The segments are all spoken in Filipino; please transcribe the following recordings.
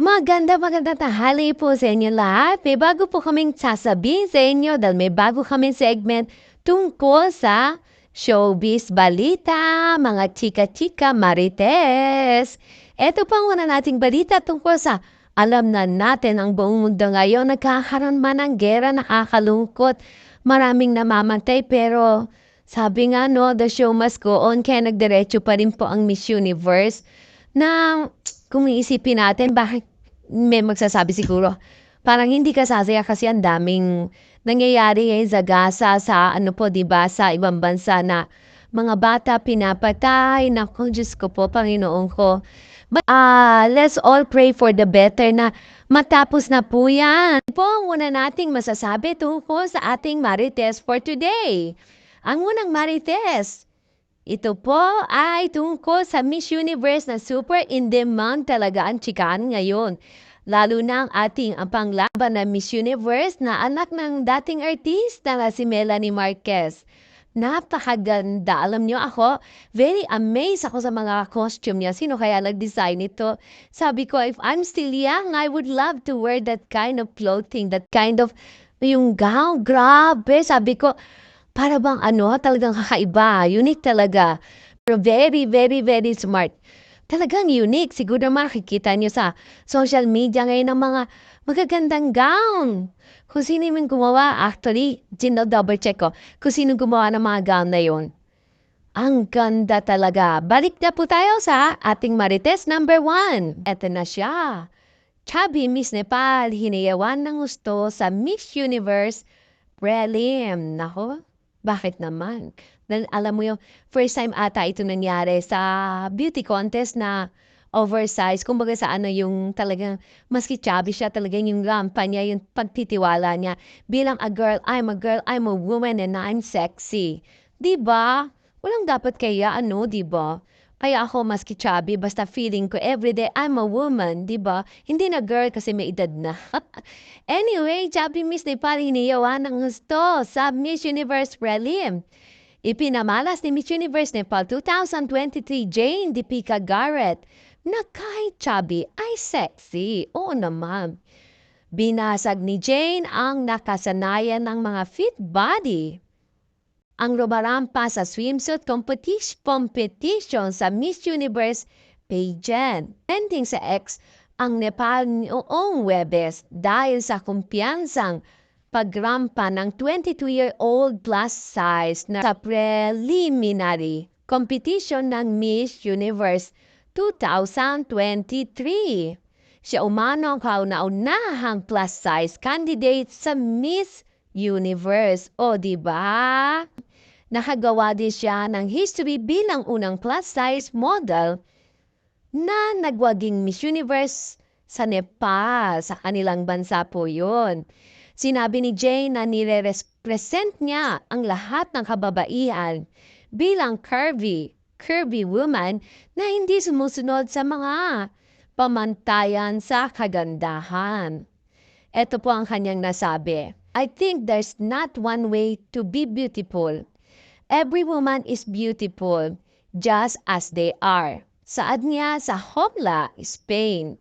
Maganda magandang tanghali po sa inyo lahat. May bago po kaming sasabihin sa inyo dahil may bago kaming segment tungkol sa showbiz balita, mga chika-chika marites. Ito po ang una nating balita tungkol sa alam na natin ang buong mundo ngayon nagkakaroon man ng gera, nakakalungkot. Maraming namamatay pero sabi nga no, the show must go on kaya nagdiretso pa rin po ang Miss Universe na kung iisipin natin bakit may magsasabi siguro, parang hindi ka sasaya kasi ang daming nangyayari ngayon sa Gaza, sa ano po, di ba, sa ibang bansa na mga bata pinapatay. Naku, Diyos ko po, Panginoon ko. But uh, let's all pray for the better na matapos na po yan. Po ang una nating masasabi tungkol sa ating Marites for today. Ang unang Marites, ito po ay tungkol sa Miss Universe na super in-demand talaga ang chikaan ngayon. Lalo na ang ating ang panglaban na Miss Universe na anak ng dating artista na si Melanie Marquez. Napakaganda. Alam niyo ako, very amazed ako sa mga costume niya. Sino kaya nag-design ito? Sabi ko, if I'm still young, I would love to wear that kind of clothing, that kind of, yung gown. Grabe. Sabi ko, para bang ano, talagang kakaiba, unique talaga. Pero very, very, very smart. Talagang unique. Siguro makikita niyo sa social media ngayon ng mga magagandang gown. Kung sino yung gumawa, actually, double check ko, kung sino gumawa ng mga gown na yun. Ang ganda talaga. Balik na po tayo sa ating Marites number one. Ito na siya. Chubby Miss Nepal, hiniyawan ng gusto sa Miss Universe Prelim. Nako, bakit naman? Dahil alam mo yung first time ata ito nangyari sa beauty contest na oversized. Kumbaga sa ano yung talagang maski chubby siya talaga yung rampa niya, yung pagtitiwala niya. Bilang a girl, I'm a girl, I'm a woman and I'm sexy. ba? Walang dapat kaya ano, ba? Kaya ako maski chubby, basta feeling ko everyday I'm a woman, di ba? Hindi na girl kasi may edad na. anyway, chubby Miss Nepal hiniyawan ng gusto sa Miss Universe Prelim. Ipinamalas ni Miss Universe Nepal 2023 Jane Deepika Garrett na kahit chubby ay sexy. Oo naman. Binasag ni Jane ang nakasanayan ng mga fit body ang rumarampa sa swimsuit competition, sa Miss Universe pageant. Ending sa ex ang Nepal noong Webes dahil sa kumpiyansang pagrampa ng 22-year-old plus size na sa preliminary competition ng Miss Universe 2023. Siya umano ang kauna-unahang plus size candidate sa Miss Universe. O, di ba? Nakagawa din siya ng history bilang unang plus-size model na nagwaging Miss Universe sa Nepal. Sa kanilang bansa po yun. Sinabi ni Jane na nire-represent niya ang lahat ng kababaihan bilang curvy, curvy woman na hindi sumusunod sa mga pamantayan sa kagandahan. Ito po ang kanyang nasabi. I think there's not one way to be beautiful. Every woman is beautiful just as they are. Saad niya sa Hopla, Spain.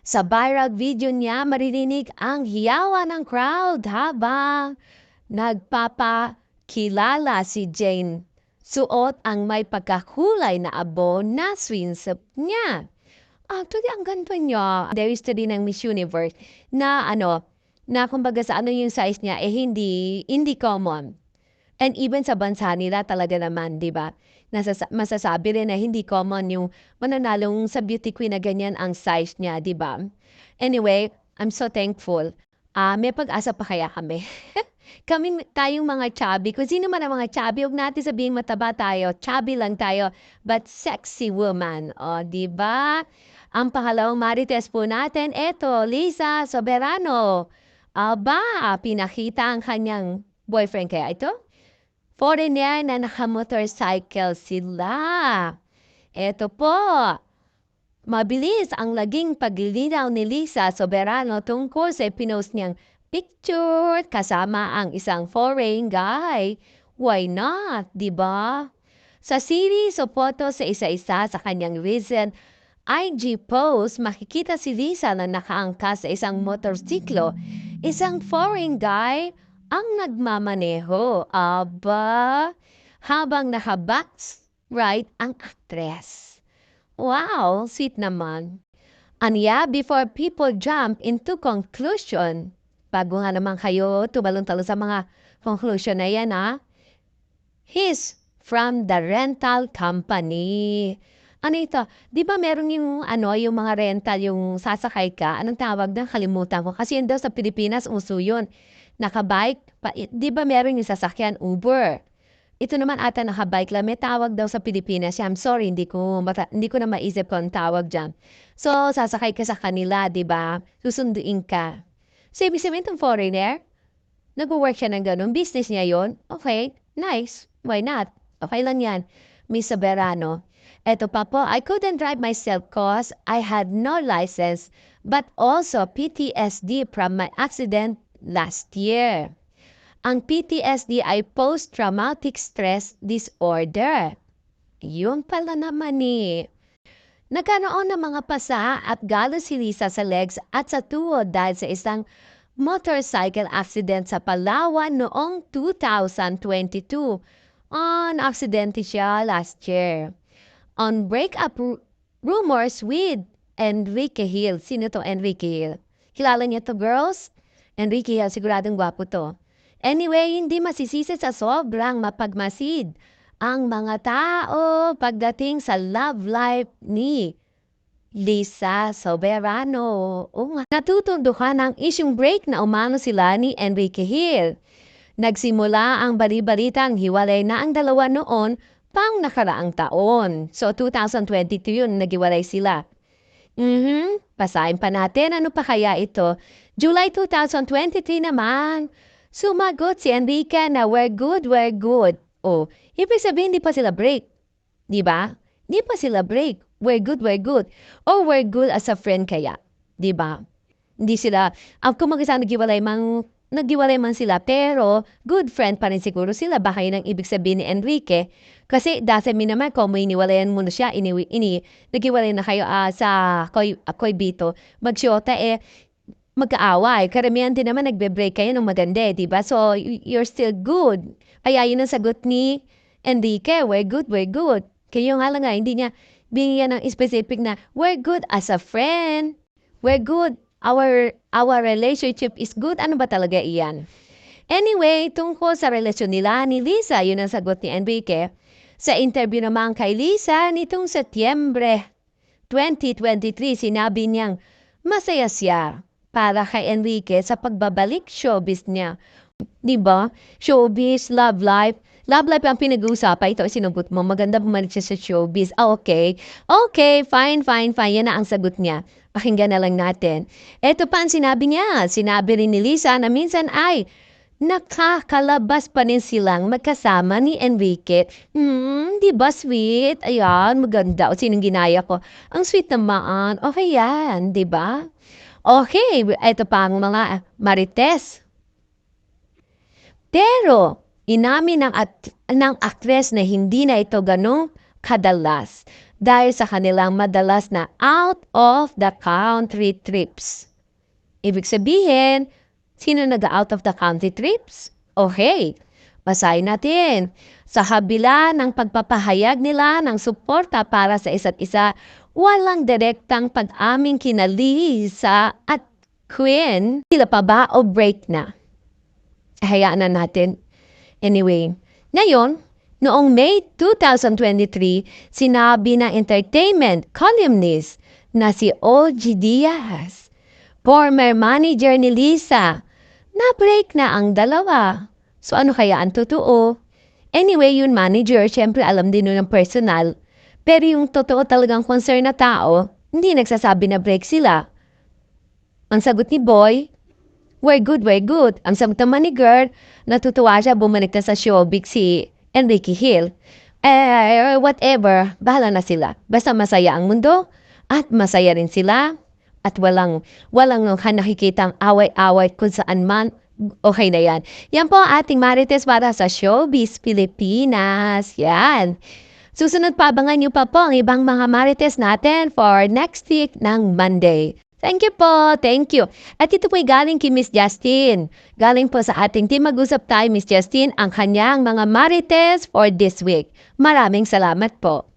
Sa viral video niya, maririnig ang hiyawa ng crowd habang nagpapakilala si Jane. Suot ang may pagkakulay na abo na swimsuit niya. Actually, ang ganito niya. There is din ng Miss Universe na ano, na kumbaga sa ano yung size niya, eh hindi, hindi common. And even sa bansa nila talaga naman, di ba? Nasasa- masasabi rin na hindi common yung mananalong sa beauty queen na ganyan ang size niya, di ba? Anyway, I'm so thankful. Uh, may pag-asa pa kaya kami. kami tayong mga chubby. Kung sino man ang mga chubby, huwag natin sabihin mataba tayo. Chubby lang tayo, but sexy woman. O, di ba? Ang pangalawang marites po natin, eto, Lisa Soberano. Aba, pinakita ang kanyang boyfriend kaya ito? Foreigner na naka-motorcycle sila. Eto po, mabilis ang laging paglilinaw ni Lisa Soberano tungkol sa pinost niyang picture kasama ang isang foreign guy. Why not, di ba? Sa series o photo sa isa-isa sa kanyang recent IG post, makikita si Lisa na nakaangkas sa isang motorsiklo. Isang foreign guy ang nagmamaneho. Aba, habang nakabox right ang actress. Wow, sweet naman. Anya, before people jump into conclusion, bago nga naman kayo tumalon-talon sa mga conclusion na yan, ha? He's from the rental company. Ano ito? Di ba meron yung ano, yung mga rental, yung sasakay ka? Anong tawag na? Kalimutan ko. Kasi yun daw sa Pilipinas, uso yun. Nakabike. Pa, di ba meron yung sasakyan? Uber. Ito naman ata nakabike lang. May tawag daw sa Pilipinas. I'm sorry, hindi ko, mata, hindi ko na maisip kung tawag dyan. So, sasakay ka sa kanila, di ba? Susunduin ka. So, ibig sabihin itong foreigner, nag-work siya ng ganun. Business niya yon Okay, nice. Why not? Okay lang yan. Miss Soberano. Eto pa po, I couldn't drive myself cause I had no license but also PTSD from my accident last year. Ang PTSD ay post-traumatic stress disorder. Yun pala naman eh. Nagkaroon ng mga pasa at galo si Lisa sa legs at sa tuhod dahil sa isang motorcycle accident sa Palawan noong 2022. On aksidente siya last year. On breakup ru- rumors with Enrique Hill. Sino to Enrique Hill? Kilala niya to girls? Enrique siguradong gwapo to. Anyway, hindi masisisi sa sobrang mapagmasid ang mga tao pagdating sa love life ni Lisa Soberano. O natutundukan ang isyong break na umano sila ni Enrique Hill. Nagsimula ang bali-balitang hiwalay na ang dalawa noon pang nakaraang taon. So, 2022 yun, nagiwalay sila. Mhm, pasahin pa natin ano pa kaya ito. July 2023 naman, sumagot si Enrique na we're good, we're good. O, ibig sabihin hindi pa sila break. Di ba? Hindi pa sila break. We're good, we're good. Or we're good as a friend kaya. Di ba? Hindi sila, kung mag-isa nagiwalay man, nagiwalay man sila, pero good friend pa rin siguro sila. Baka yun ang ibig sabihin ni Enrique. Kasi doesn't mean naman kung may iniwalayan mo na siya, ini, ini, nagiwalay na kayo ah, sa Koy, uh, Koy Bito, magsyota eh, magkaaway. Karamihan din naman nagbe-break kayo ng maganda, eh, di ba? So, you're still good. Kaya yun ang sagot ni Enrique, we're good, we're good. Kaya nga lang nga, hindi niya bigyan ng specific na, we're good as a friend. We're good. Our, our relationship is good. Ano ba talaga iyan? Anyway, tungkol sa relasyon nila ni Lisa, yun ang sagot ni Enrique. Sa interview naman kay Lisa nitong Setyembre 2023, sinabi niyang masaya siya para kay Enrique sa pagbabalik showbiz niya. Di ba? Showbiz, love life. Love life ang pinag-uusapan. Ito, sinubot mo. Maganda bumalik siya sa showbiz. Ah, okay. Okay, fine, fine, fine. Yan na ang sagot niya. Pakinggan na lang natin. Ito pa ang sinabi niya. Sinabi rin ni Lisa na minsan ay nakakalabas pa rin silang magkasama ni Enrique. Hmm, di ba sweet? Ayan, maganda. O sinong ginaya ko? Ang sweet naman. Okay yan, di ba? Okay, ito pa ang mga marites. Pero, inamin ng, at, ng aktres na hindi na ito ganong kadalas dahil sa kanilang madalas na out of the country trips. Ibig sabihin, sino nag-out of the country trips? Okay, basahin natin. Sa habila ng pagpapahayag nila ng suporta para sa isa't isa, walang direktang pag-aming kina Lisa at Queen. Sila pa ba o break na? Hayaan na natin. Anyway, ngayon, noong May 2023, sinabi ng entertainment columnist na si OG Diaz, former manager ni Lisa, na-break na ang dalawa. So ano kaya ang totoo? Anyway, yung manager, syempre alam din nun ng personal. Pero yung totoo talagang concern na tao, hindi nagsasabi na break sila. Ang sagot ni Boy, we're good, we're good. Ang sagot naman ni girl, natutuwa siya bumalik na sa showbiz si Enrique Hill. Eh, whatever, bahala na sila. Basta masaya ang mundo at masaya rin sila at walang walang nakikitang away-away kung saan man okay na yan. Yan po ang ating Marites para sa Showbiz Pilipinas. Yan. Susunod pa, abangan niyo pa po ang ibang mga marites natin for next week ng Monday. Thank you po, thank you. At ito po'y galing kay Miss Justin. Galing po sa ating team mag-usap tayo, Miss Justin, ang kanyang mga marites for this week. Maraming salamat po.